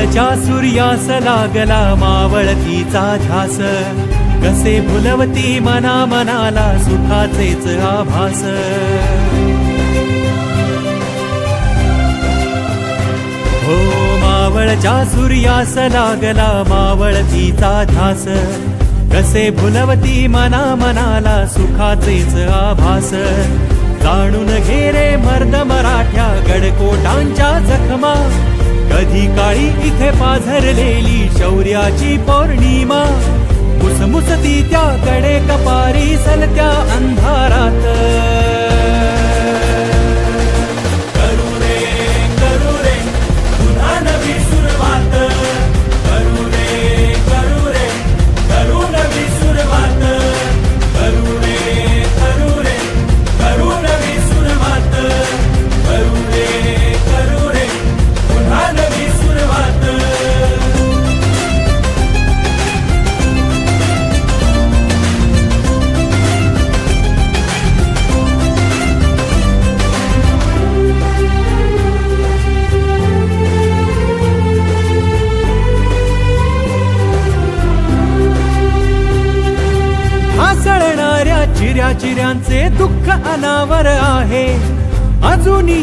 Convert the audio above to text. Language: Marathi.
मावळच्या सूर्यास लागला मावळतीचा ध्यास. कसे भुलवती मना मनाला सुखाचेच आभास. हो मावळच्या सूर्यास लागला मावळतीचा ध्यास. कसे भुलवती मना मनाला सुखाचेच आभास. जाणून घेरे मर्द मराठ्या गडकोटांच्या जखमा. कधी काळी इथे पाझरलेली शौर्याची पौर्णिमा मुसमुसती त्याकडे कपारी सलत्या चिऱ्या चिऱ्यांचे दुःख अनावर आहे. अजूनही